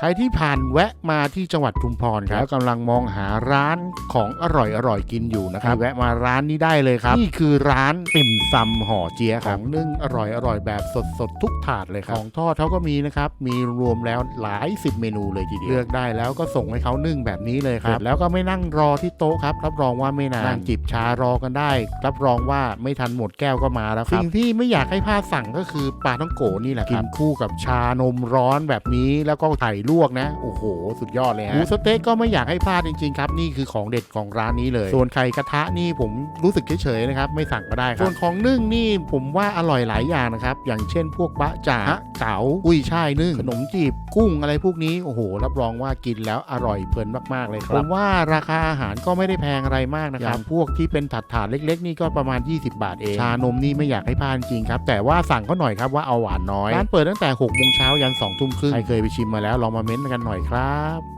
ใครที่ผ่านแวะมาที่จังหวัดชุมพรครับแล้วกำลังมองหาร้านของอร่อยอร่อยกินอยู่นะครับแวะมาร้านนี้ได้เลยครับ นี่คือร้านติ่มซำห่อเจี๊ยะของนึ่งอร่อยอร่อยแบบสดสดๆทุกถาดเลยครับของทอดเขาก็มีนะครับมีรวมแล้วหลายสิบเมนูเลยทีเดียวเลือกได้แล้วก็ส่งให้เขานึ่งแบบนี้เลยครับแล้วก็ไม่นั่งรอที่โต๊ะครับรับรองว่าไม่นานนั่งจิบชารอกันได้ รับรองว่าไม่ทันหมดแก้วก็มาแล้วครับสิ่งที่ไม่อยากให้พลาดสั่งก็คือปลาท่องโกนี่แหละครับกินคู่กับชานมร้อนแบบนี้แล้วก็ไข่ลวกนะ โอ้โห สุดยอดเลยฮะหมูสะเต๊กก็ไม่อยากให้พลาดจริงๆครับนี่คือของเด็ดของร้านนี้เลย ส่วนไข่กระทะนี่ผมรู้สึกเฉยๆนะครับไม่สั่งก็ได้ครับส่วนของนึ่งนี่ผมว่าอร่อยหลายอย่างนะครับอย่างเช่นพวกบะจ่า เก๋าอุ้ยช่ายนึ่งขนมจีบกุ้งอะไรพวกนี้โอ้โห รับรองว่ากินแล้วอร่อยเพลินมากๆเลยครับผมว่าราคาอาหารก็ไม่ได้แพงอะไรมากนะครับอย่างพวกที่เป็นถาดถาดๆเล็ก ๆ นี่ก็ประมาณ 20 บาทเองชานมนี่ไม่อยากให้พลาดจริงครับ แต่ว่าสั่งก็หน่อยครับว่าเอาหวานน้อยร้านเปิดตั้งแต่6โมงเช้ายัน2ทุ่มครึ่งใครเคยไปชิมมาแล้วลองมาเม้นต์กันหน่อยครับ